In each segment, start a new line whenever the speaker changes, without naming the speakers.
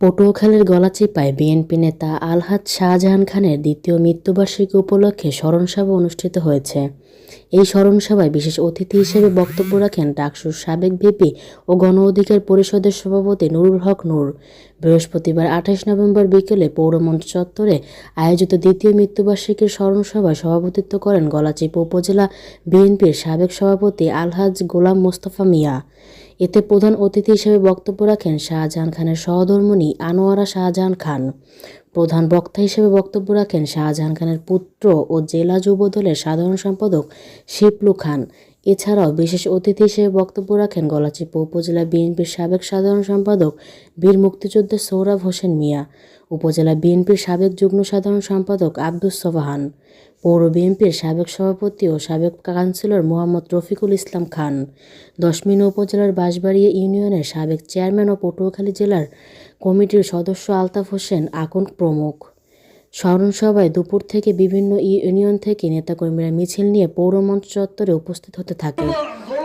পটুয়াখালীর গলাচিপায় বিএনপি নেতা আলহাজ শাহজাহান খানের দ্বিতীয় মৃত্যুবার্ষিকী উপলক্ষে স্মরণসভা অনুষ্ঠিত হয়েছে। এই স্মরণসভায় বিশেষ অতিথি হিসেবে বক্তব্য রাখেন ডাকসুর সাবেক ভিপি ও গণ অধিকার পরিষদের সভাপতি নুরুল হক নূর। বৃহস্পতিবার আঠাশ নভেম্বর বিকেলে পৌরমঞ্চ চত্বরে আয়োজিত দ্বিতীয় মৃত্যুবার্ষিকীর স্মরণসভায় সভাপতিত্ব করেন গলাচিপা উপজেলা বিএনপির সাবেক সভাপতি আলহাজ গোলাম মোস্তফা মিয়া। এতে প্রধান অতিথি হিসেবে বক্তব্য রাখেন শাহজাহান খানের সহধর্মণী আনোয়ারা শাহজাহান খান। প্রধান বক্তা হিসেবে বক্তব্য রাখেন শাহজাহান খানের পুত্র ও জেলা যুবদলের সাধারণ সম্পাদক শিপলু খান। এছাড়াও বিশেষ অতিথি হিসেবে বক্তব্য রাখেন গলাচিপা উপজেলা বিএনপির সাবেক সাধারণ সম্পাদক বীর মুক্তিযোদ্ধা সৌরভ হোসেন মিয়া, উপজেলা বিএনপির সাবেক যুগ্ম সাধারণ সম্পাদক আব্দুস সোবাহান, পৌর বিএনপির সাবেক সভাপতি ও সাবেক কাউন্সিলর মোহাম্মদ রফিকুল ইসলাম খান, দশমিনা উপজেলার বাঁশবাড়িয়া ইউনিয়নের সাবেক চেয়ারম্যান ও পটুয়াখালী জেলার কমিটির সদস্য আলতাফ হোসেন আকন প্রমুখ। স্মরণসভায় দুপুর থেকে বিভিন্ন ইউনিয়ন থেকে নেতাকর্মীরা মিছিল নিয়ে পৌরমঞ্চ চত্বরে উপস্থিত হতে থাকে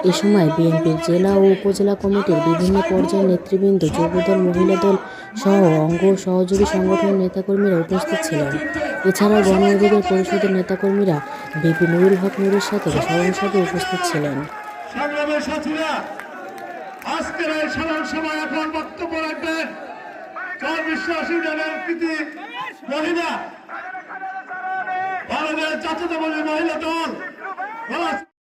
এ সময় বিএনপির জেলা ও উপজেলা কমিটির বিভিন্ন পর্যায়ের নেতৃবৃন্দ, যুবদল মহিলা দল সহ অঙ্গ সহযোগী সংগঠনের নেতাকর্মীরা উপস্থিত ছিলেন। এছাড়াও গণ অধিকার পরিষদের নেতাকর্মীরা বিপি নুরুল হক নুরের সাথে স্মরণসভায় উপস্থিত ছিলেন।
আজকের এই এখন বক্তব্য রাখবেন। বিশ্বাসী মহিলা। ভারতের জাতীয়তাবাদী মহিলা দল